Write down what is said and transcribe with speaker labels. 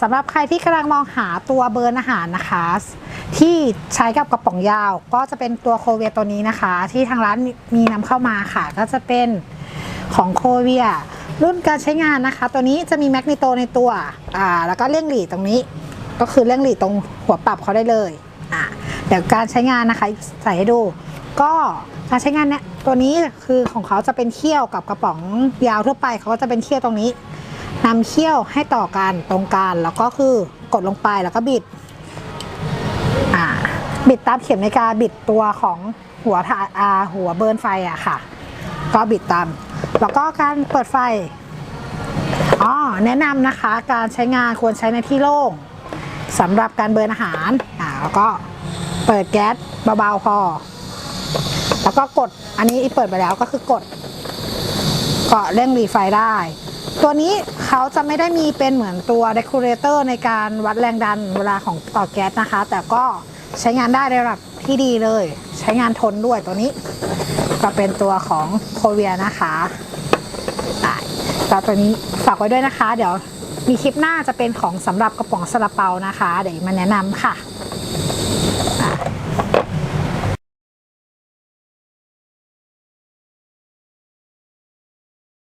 Speaker 1: สำหรับใครที่กำลังมองหาตัวเบิร์นอาหารนะคะ ที่ใช้กับกระป๋องยาว ก็จะเป็นตัวโคเวียตัวนี้นะคะ ที่ทางร้านมีนำเข้ามาค่ะ ก็จะเป็นของโคเวีย รุ่นการใช้งานนะคะ ตัวนี้จะมีแมกนีโตในตัวอ่าแล้วก็เร่งหลีตรงนี้ ก็คือเร่งหลีตรงหัวปรับเขาได้เลยอ่าเดี๋ยวการใช้งานนะคะใส่ให้ดู ก็การใช้งานเนี่ยตัวนี้คือของเขาจะเป็นเขี้ยวกับกระป๋องยาวทั่วไปเขาก็จะเป็นเขี้ยวตรงนี้ นำเขี้ยวให้ต่อกันตรงกันแล้วก็คือกดลงไปแล้วก็บิดอ่าบิดตามเข็มนาฬิกาบิดตัวของหัวถาอาหัวเบิร์นไฟอะค่ะ ก็บิดตาม แล้วก็การเปิดไฟอ๋อแนะนำนะคะการใช้งานควรใช้ในที่โล่งสำหรับการเบิร์นอาหารอ่าแล้วก็เปิดแก๊สเบาๆพอ แล้วก็กดอันนี้อีเปิดไปแล้วก็คือกด ก็เร่งรีไฟได้ ตัวนี้เขาจะไม่ได้มีเป็นเหมือนตัว decorator ในการวัดแรงดันเวลาของต่อแก๊สนะคะ แต่ก็ใช้งานได้ในระดับที่ดีเลย ใช้งานทนด้วยตัวนี้ ก็เป็นตัวของโคเวียนะคะได้แล้วตัวนี้ฝากไว้ด้วยนะคะ เดี๋ยวมีคลิปหน้าจะเป็นของสำหรับกระป๋องซาลาเปานะคะ เดี๋ยวมาแนะนำค่ะ